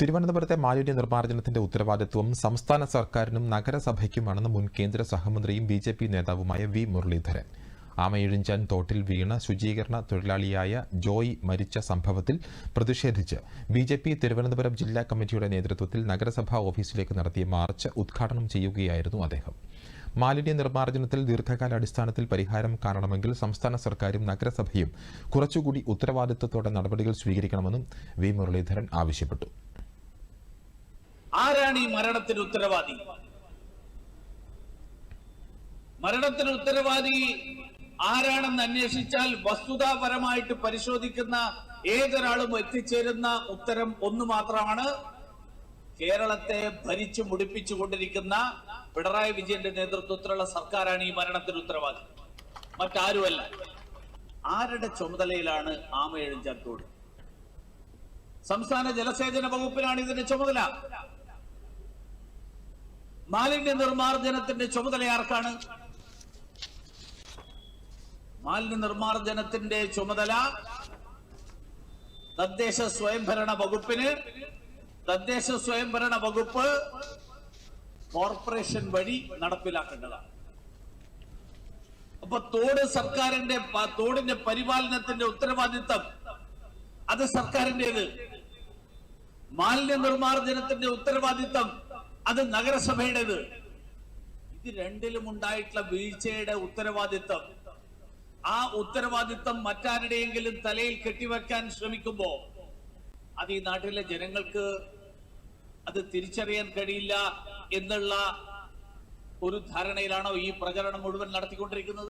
തിരുവനന്തപുരത്തെ മാലിന്യ നിർമ്മാർജനത്തിന്റെ ഉത്തരവാദിത്വം സംസ്ഥാന സർക്കാരിനും നഗരസഭയ്ക്കുമാണെന്ന് മുൻ കേന്ദ്ര സഹമന്ത്രിയും ബി ജെ പി നേതാവുമായ വി മുരളീധരൻ. ആമയിഴിഞ്ചാൻ തോട്ടിൽ വീണ ശുചീകരണ തൊഴിലാളിയായ ജോയ് മരിച്ച സംഭവത്തിൽ പ്രതിഷേധിച്ച് ബി ജെ പി തിരുവനന്തപുരം ജില്ലാ കമ്മിറ്റിയുടെ നേതൃത്വത്തിൽ നഗരസഭാ ഓഫീസിലേക്ക് നടത്തിയ മാർച്ച് ഉദ്ഘാടനം ചെയ്യുകയായിരുന്നു അദ്ദേഹം. മാലിന്യ നിർമ്മാർജനത്തിൽ ദീർഘകാലാടിസ്ഥാനത്തിൽ പരിഹാരം കാണണമെങ്കിൽ സംസ്ഥാന സർക്കാരും നഗരസഭയും കുറച്ചുകൂടി ഉത്തരവാദിത്തത്തോടെ നടപടികൾ സ്വീകരിക്കണമെന്നും വി മുരളീധരൻ ആവശ്യപ്പെട്ടു. ആരാണ് ഈ മരണത്തിന് ഉത്തരവാദി? മരണത്തിന് ഉത്തരവാദി ആരാണെന്ന് അന്വേഷിച്ചാൽ വസ്തുതാപരമായിട്ട് പരിശോധിക്കുന്ന ഏതൊരാളും എത്തിച്ചേരുന്ന ഉത്തരം ഒന്ന് മാത്രമാണ്. കേരളത്തെ ഭരിച്ചു മുടിപ്പിച്ചു കൊണ്ടിരിക്കുന്ന പിണറായി വിജയന്റെ നേതൃത്വത്തിലുള്ള സർക്കാരാണ് ഈ മരണത്തിന് ഉത്തരവാദി. മറ്റാരുമല്ല. ആരുടെ ചുമതലയിലാണ് ആമയെഴുഞ്ചാത്തോട് സംസ്ഥാന ജലസേചന വകുപ്പിനാണ് ഇതിന്റെ ചുമതല. മാലിന്യ നിർമ്മാർജനത്തിന്റെ ചുമതല ആർക്കാണ്? മാലിന്യ നിർമ്മാർജനത്തിന്റെ ചുമതല തദ്ദേശ സ്വയംഭരണ വകുപ്പിന്. തദ്ദേശ സ്വയംഭരണ വകുപ്പ് കോർപ്പറേഷൻ വഴി നടപ്പിലാക്കേണ്ടതാണ്. അപ്പൊ തോട് സർക്കാരിന്റെ തോടിന്റെ പരിപാലനത്തിന്റെ ഉത്തരവാദിത്തം അത് സർക്കാരിന്റേത്. മാലിന്യ നിർമ്മാർജനത്തിന്റെ ഉത്തരവാദിത്തം അത് നഗരസഭയുടേത്. ഇത് രണ്ടിലും ഉണ്ടായിട്ടുള്ള വീഴ്ചയുടെ ഉത്തരവാദിത്തം. ആ ഉത്തരവാദിത്തം മറ്റാരുടെയെങ്കിലും തലയിൽ കെട്ടിവെക്കാൻ ശ്രമിക്കുമ്പോ അത് ഈ നാട്ടിലെ ജനങ്ങൾക്ക് അത് തിരിച്ചറിയാൻ കഴിയില്ല എന്നുള്ള ഒരു ധാരണയിലാണോ ഈ പ്രചരണം മുഴുവൻ നടത്തിക്കൊണ്ടിരിക്കുന്നത്?